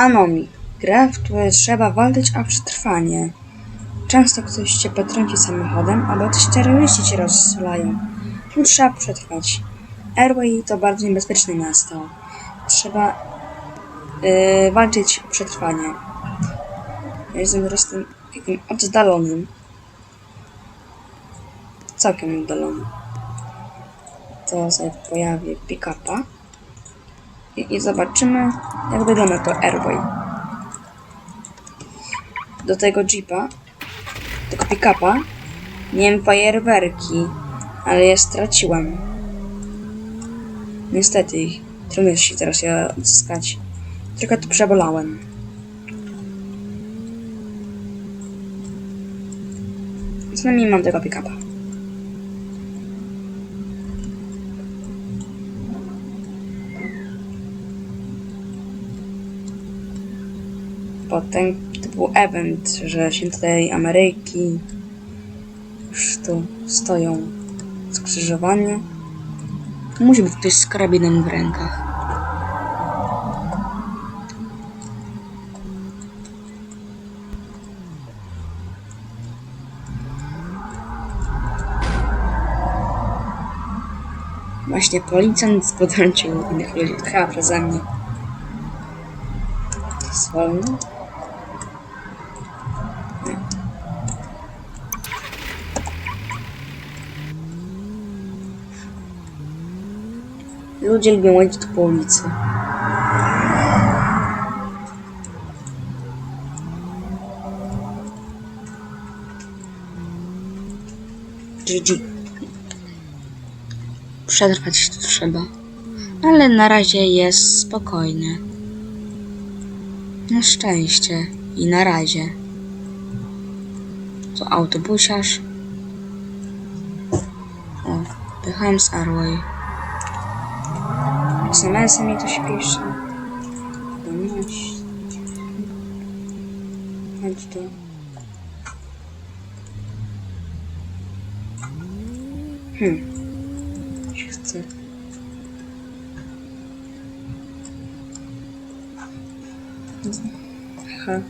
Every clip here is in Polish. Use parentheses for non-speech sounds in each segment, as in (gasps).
Anomi. Gra, w której trzeba walczyć o przetrwanie. Często ktoś cię potrąci samochodem, albo też terroryści cię rozstrzelają. Tu trzeba przetrwać. Airway to bardzo niebezpieczne miasto. Trzeba yy, walczyć o przetrwanie. Ja jestem teraz tym takim oddalonym. Całkiem oddalonym. To sobie pojawi pick-upa. I, zobaczymy, jak wygląda to Airway. Do tego jeepa, tego pick-upa, miałem fajerwerki, ale je straciłem. Niestety, trudno się teraz je odzyskać. Tylko to przebolałem. Co najmniej mam tego pick-upa. Potem to był event, że się tutaj Ameryki już tu stoją skrzyżowanie. Musi być ktoś z karabinem w rękach. Właśnie policjant potrącił innych ludzi, chyba przeze mnie. To? Ludzie lubią łazić po ulicy. GG. Przetrwać tu trzeba. Ale na razie jest spokojnie. Na szczęście i na razie. To autobusiarz. O, pychałem z Arway. SMS-y mi to się pisze. Wiadomość. Chodź tu. Hmm. Się chce. Aha.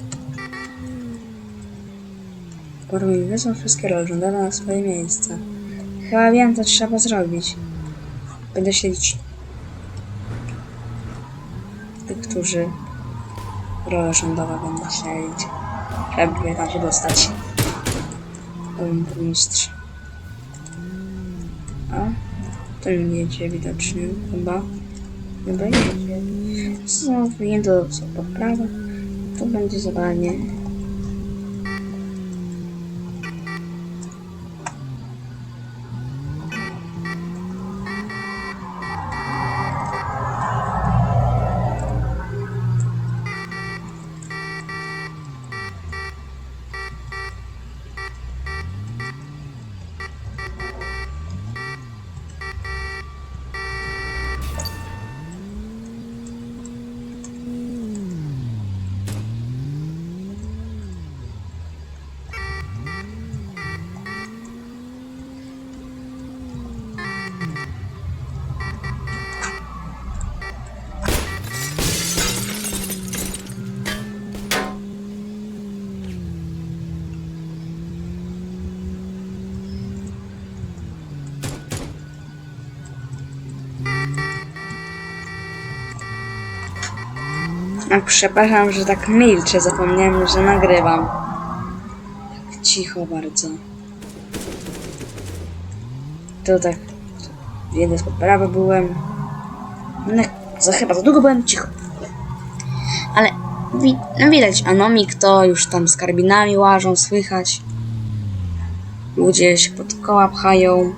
Porwin wysłał wszystkie role żądane na swoje miejsce. Chyba wiem, co trzeba zrobić. Będę śledzić którzy rolę rządowe będą śledzić. Żeby tam się dostać. Powiem burmistrz. A? To nie jedzie widocznie, chyba. Chyba jedzie. Znowu wyjęto co poprawa. To będzie zadanie. A przepraszam, że tak milczę, zapomniałem, że nagrywam. Tak cicho bardzo. To tak... Jeden z poprawy byłem. No, za chyba za długo byłem cicho. Ale wi no widać, anomik to już tam z karbinami łażą, słychać. Ludzie się pod koła pchają.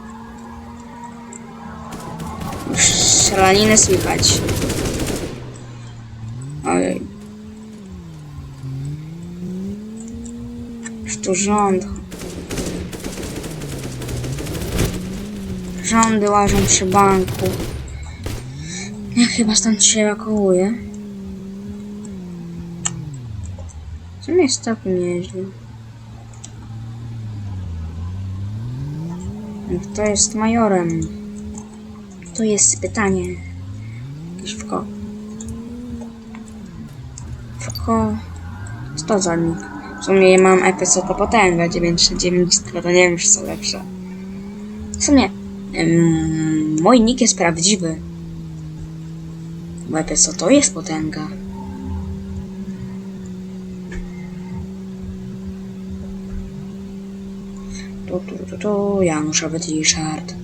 Już strzelaniny słychać. Już tu rząd. Rządy łażą przy banku. Ja chyba stąd się ewakuuję. Co mnie jest całkiem nieźle. Kto jest majorem? To jest pytanie. Jakieś w ko- Tylko 100 za. W sumie mam episod to potęga 939, tylko to nie wiem, czy co lepsze. W sumie ym, mój nick jest prawdziwy. Bo episod to jest potęga. Tu, tu, tu, tu, Januszowy t-shirt.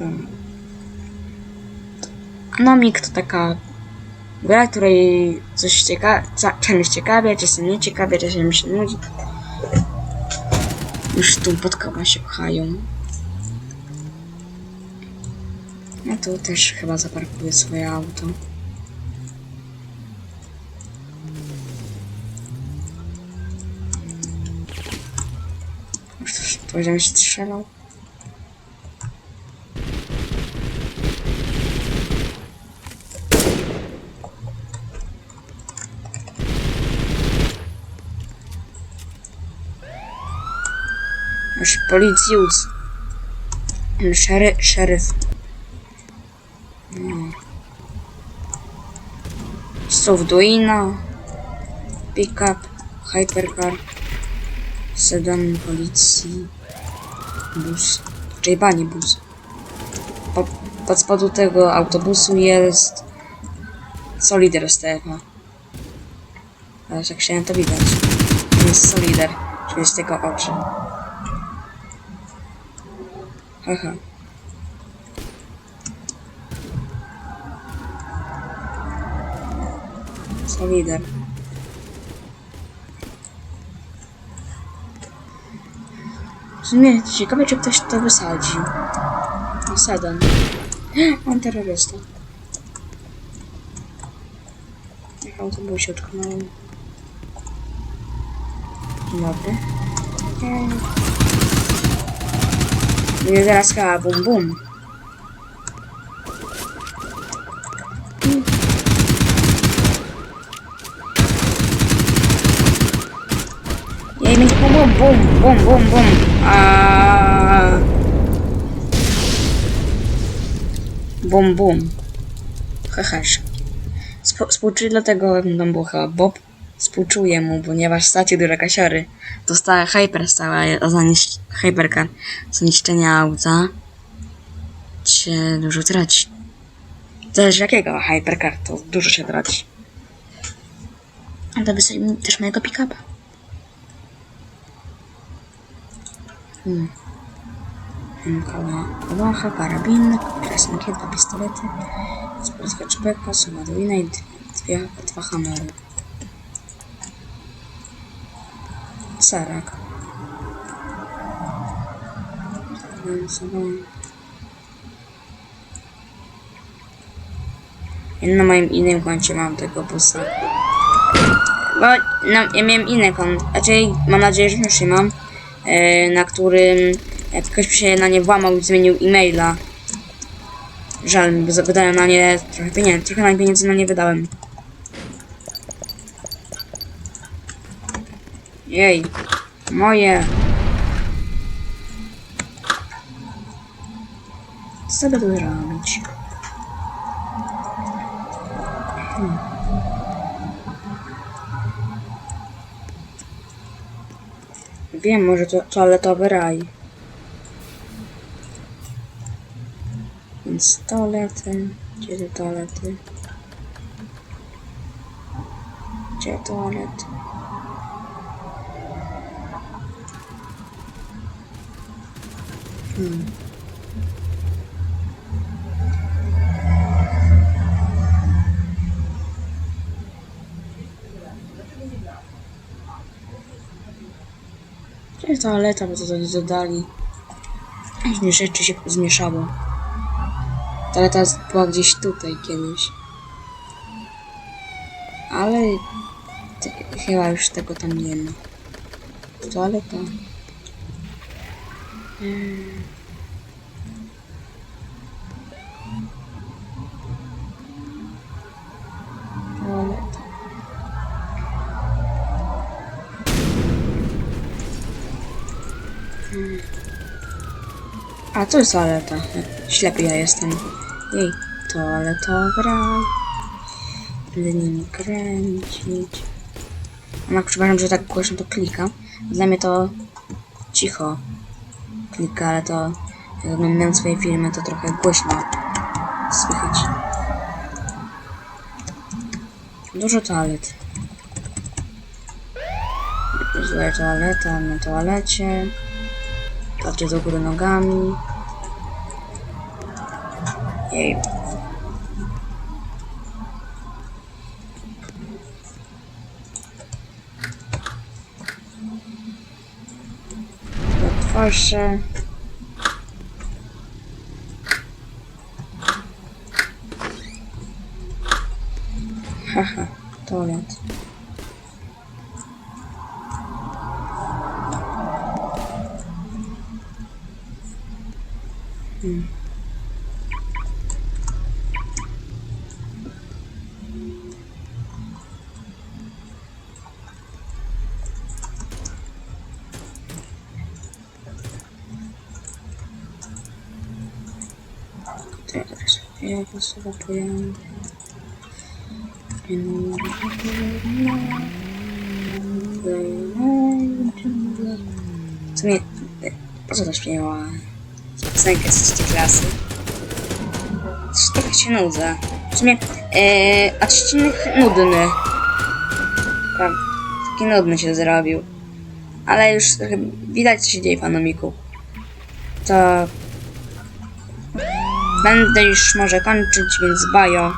Mm. Nomik to taka gra, której coś cieka czymś ciekawie, czasem nie ciekawie, czasem się nudzi. Już tu pod koła się pchają. Ja tu też chyba zaparkuję swoje auto. Już powiedziałem, że strzelał. Już policjus. Szery, szeryf. No. Pickup. Hypercar. Sedan policji. Bus. Czyli pani bus. Po, pod spodu tego autobusu jest Solider z TFA. Ale jak chciałem to widać. Jest Solider, czyli z tego oczy. Haha. Solider. W sumie ciekawe, czy ktoś to wysadził. No, Sedan. (gasps) On terrorysta. Jak autobusie utknąłem. Dzień dobry. Eee. Nie zaraz chyba bum bum. Jej, będzie bum bum bum bum bum bum. Bum bum. Heheż. Sp- Współczuję dlatego, tam było chyba Bob. Współczuję mu, ponieważ stracił dużo kasiory. Dostała hyper stała za niszcz- hypercar za auta. Się dużo traci. Zależy jakiego hypercar, to dużo się traci. Ale mi też mojego pick-upa. Hmm. Koła, kołacha, karabin, krasniki, dwa pistolety, sportka czepeka, suma dolina i dwie, dwa hamery. Sobą. Ja na moim innym koncie mam tego busa. Bo no, ja miałem inny kont, znaczy mam nadzieję, że już je mam, e, na którym jak ktoś się na nie włamał zmienił e-maila. Żal mi, bo wydałem na nie trochę pieniędzy, trochę na pieniędzy na nie wydałem. Jej, moje. Co by tu robić? Hmm. Wiem, może to toaletowy raj. Więc toalety. Gdzie te toalety? Gdzie toalety? Hmm. Gdzie jest toaleta, bo to tak dodali. Różne rzeczy się zmieszało. Toaleta była gdzieś tutaj kiedyś. Ale chyba już tego tam nie ma. Toaleta. A to jest toaleta. Ślepy ja jestem. Jej, toaletowy raj. Będę nimi kręcić. No, przepraszam, że tak głośno to klika. Dla mnie to cicho klika, ale to jak oglądam swoje filmy, to trochę głośno słychać. Dużo toalet. Złe toaleta na toalecie. Patrzcie do góry nogami. Jej. Otworzę. Haha, toalet. Hmm. Ja postopuję. W sumie, po co to śpiewa? Piosenkę z tej klasy. Coś trochę się nudzę. W sumie, e, odcinek nudny. Prawda, taki nudny się zrobił. Ale już trochę widać, co się dzieje w Anomiku. To będę już może kończyć, więc bajo.